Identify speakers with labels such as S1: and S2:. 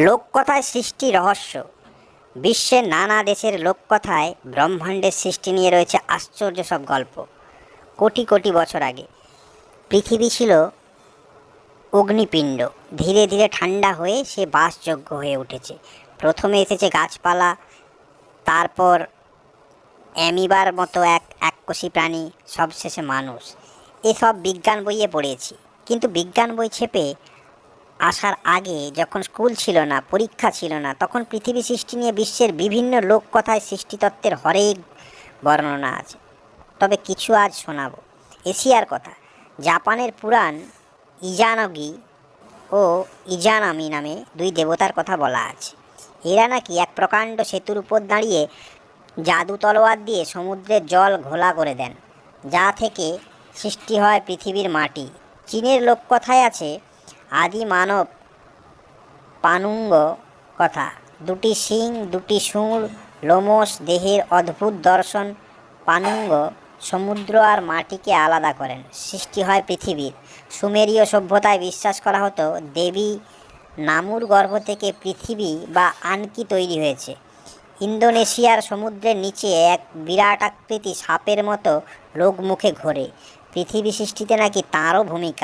S1: লোককথায় সৃষ্টি রহস্য। বিশ্বের নানা দেশের লোককথায় ব্রহ্মাণ্ডের সৃষ্টি নিয়ে রয়েছে আশ্চর্য সব গল্প। কোটি কোটি বছর আগে। পৃথিবী ছিল অগ্নিপিণ্ড। ধীরে ধীরে ঠান্ডা হয়ে সে বাসযোগ্য হয়ে উঠেছে। প্রথমে এসেছে গাছপালা, তারপর অ্যামিবার মতো এক এককোষী প্রাণী, সবশেষে মানুষ। এসব বিজ্ঞান বইয়ে পড়েছি। কিন্তু বিজ্ঞান বই ছেপে আসার আগে যখন স্কুল ছিল না, পরীক্ষা ছিল না, তখন পৃথিবী সৃষ্টি নিয়ে বিশ্বের বিভিন্ন লোককথায় সৃষ্টিতত্ত্বের হরেক বর্ণনা আছে। তবে কিছু আজ শোনাবো। এশিয়ার কথা, জাপানের পুরাণ ইজানগি ও ইজানামি নামে দুই দেবতার কথা বলা আছে। এরা নাকি এক প্রকাণ্ড সেতুর উপর দাঁড়িয়ে জাদু তলোয়ার দিয়ে সমুদ্রের জল ঘোলা করে দেন, যা থেকে সৃষ্টি হয় পৃথিবীর মাটি। চীনের লোককথায় আছে আদি মানব পানুঙ্গ কথা। দুটি শিং, দুটি সুর লোমস দেহের অদ্ভুত দর্শন পানুঙ্গ সমুদ্র আর মাটিকে আলাদা করেন। সৃষ্টি হয় পৃথিবীর। সুমেরীয় সভ্যতায় বিশ্বাস করা হতো, দেবী নামুর গর্ভ থেকে পৃথিবী বা আনকি তৈরি হয়েছে। ইন্দোনেশিয়ার সমুদ্রের নিচে এক বিরাট আকৃতি সাপের মতো লোক মুখে ঘোরে। পৃথিবী সৃষ্টিতে নাকি তাঁরও ভূমিকা।